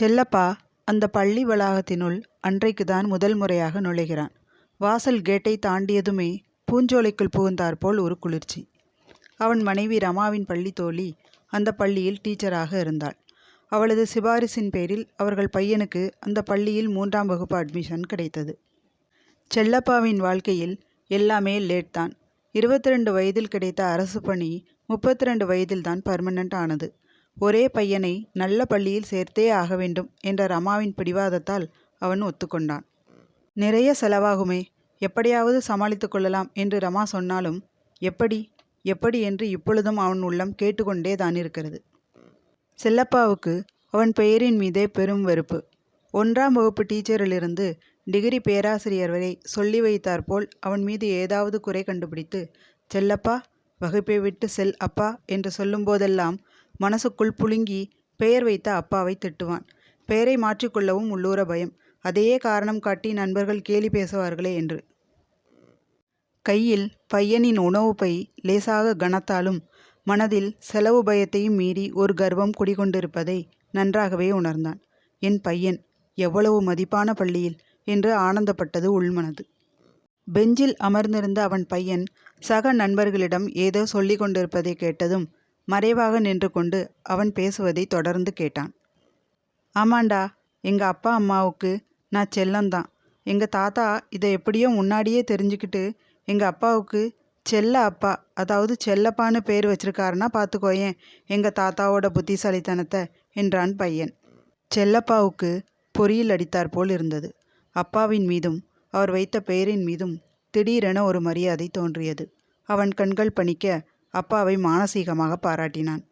செல்லப்பா அந்த பள்ளி வளாகத்தினுள் அன்றைக்குத்தான் முதல் முறையாக நுழைகிறான். வாசல் கேட்டைத் தாண்டியதுமே பூஞ்சோலைக்குள் புகுந்தாற்போல் ஒரு குளிர்ச்சி. அவன் மனைவி ரமாவின் பள்ளி தோழி அந்தப் பள்ளியில் டீச்சராக இருந்தாள். அவளது சிபாரிசின் பேரில் அவர்கள் பையனுக்கு அந்தப் பள்ளியில் மூன்றாம் வகுப்பு அட்மிஷன் கிடைத்தது. செல்லப்பாவின் வாழ்க்கையில் எல்லாமே லேட் தான் இருபத்தி ரெண்டு வயதில் கிடைத்த அரசு பணி முப்பத்திரண்டு வயதில்தான் பர்மனெண்ட் ஆனது. ஒரே பையனை நல்ல பள்ளியில் சேர்த்தே ஆக வேண்டும் என்ற ரமாவின் பிடிவாதத்தால் அவன் ஒத்துக்கொண்டான். நிறைய செலவாகுமே எப்படியாவது சமாளித்து கொள்ளலாம் என்று ரமா சொன்னாலும் எப்படி எப்படி என்று இப்பொழுதும் அவன் உள்ளம் கேட்டுக்கொண்டே தானிருக்கிறது. செல்லப்பாவுக்கு அவன் பெயரின் மீதே பெரும் வெறுப்பு. ஒன்றாம் வகுப்பு டீச்சரிலிருந்து டிகிரி பேராசிரியர் வரை சொல்லி வைத்தாற்போல் அவன் மீது ஏதாவது குறை கண்டுபிடித்து செல்லப்பா வகுப்பை விட்டு செல் அப்பா என்று சொல்லும்போதெல்லாம் மனசுக்குள் புழுங்கி பெயர் வைத்த அப்பாவைத் திட்டுவான். பெயரை மாற்றிக்கொள்ளவும் உள்ளூர பயம். அதையே காரணம் காட்டி நண்பர்கள் கேலி பேசுவார்களே என்று. கையில் பையனின் உணவு பை லேசாக கனத்தாலும் மனதில் செலவு பயத்தையும் மீறி ஒரு கர்வம் குடிகொண்டிருப்பதை நன்றாகவே உணர்ந்தான். என் பையன் எவ்வளவு மதிப்பான பள்ளியில் என்று ஆனந்தப்பட்டது உள்மனது. பெஞ்சில் அமர்ந்திருந்த அவன் பையன் சக நண்பர்களிடம் ஏதோ சொல்லிக் கொண்டிருப்பதை கேட்டதும் மறைவாக நின்று கொண்டு அவன் பேசுவதை தொடர்ந்து கேட்டான். ஆமாண்டா எங்கள் அப்பா அம்மாவுக்கு நான் செல்லந்தான். எங்கள் தாத்தா இதை எப்படியோ முன்னாடியே தெரிஞ்சுக்கிட்டு எங்கள் அப்பாவுக்கு செல்ல அப்பா அதாவது செல்லப்பான்னு பேர் வச்சிருக்காருன்னா பார்த்துக்கோயேன் எங்கள் தாத்தாவோட புத்திசாலித்தனத்தை என்றான் பையன். செல்லப்பாவுக்கு பொறியில் அடித்தாற்போல் இருந்தது. அப்பாவின் மீதும் அவர் வைத்த பெயரின் மீதும் திடீரென ஒரு மரியாதை தோன்றியது. அவன் கண்கள் பணிக்க அப்பாவை மானசீகமாக பாராட்டினான்.